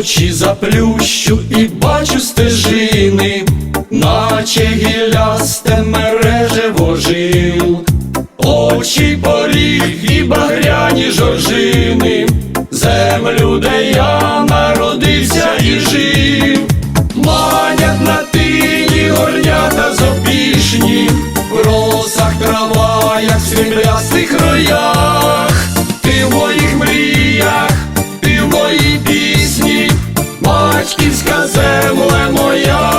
Очі заплющу і бачу стежини, наче гілясте мережево жил, очі поріг і багряні жоржини, землю, де я народився і жив, манять на тині горнята зопішні, в росах трава, як в батьківська земля моя,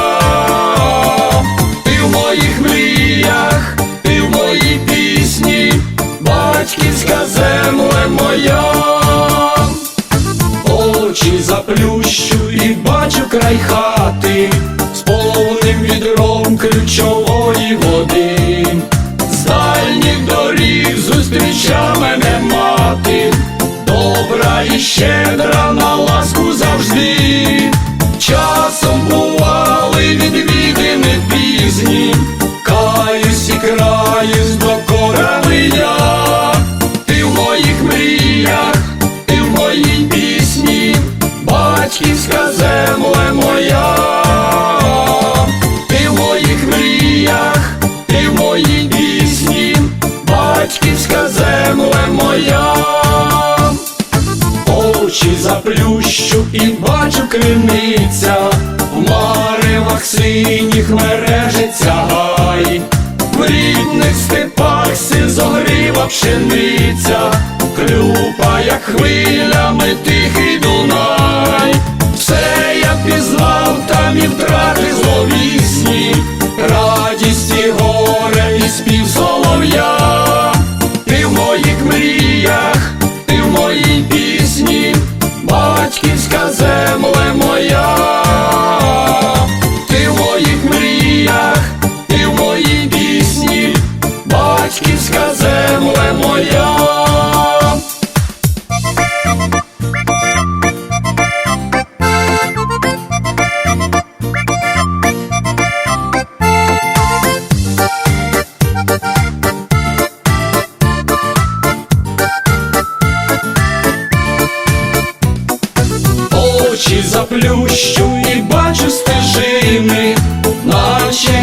ти в моїх мріях, ти в моїй пісні, батьківська земля моя очі заплющу і бачу край хати з повним відром ключової води. З дальніх доріг зустріча мене мати, добра і щедра на ласку завжди. Батьківська земля моя, ти в моїх мріях, ти в моїй пісні, батьківська земля моя, очі заплющу і бачу криниця, в маревах синіх мережиться гай. В рідних степах сизогрива пшениця, клюпа, як хвилями тихий батьківська земле моя. Очі заплющу і бачу стежини, наче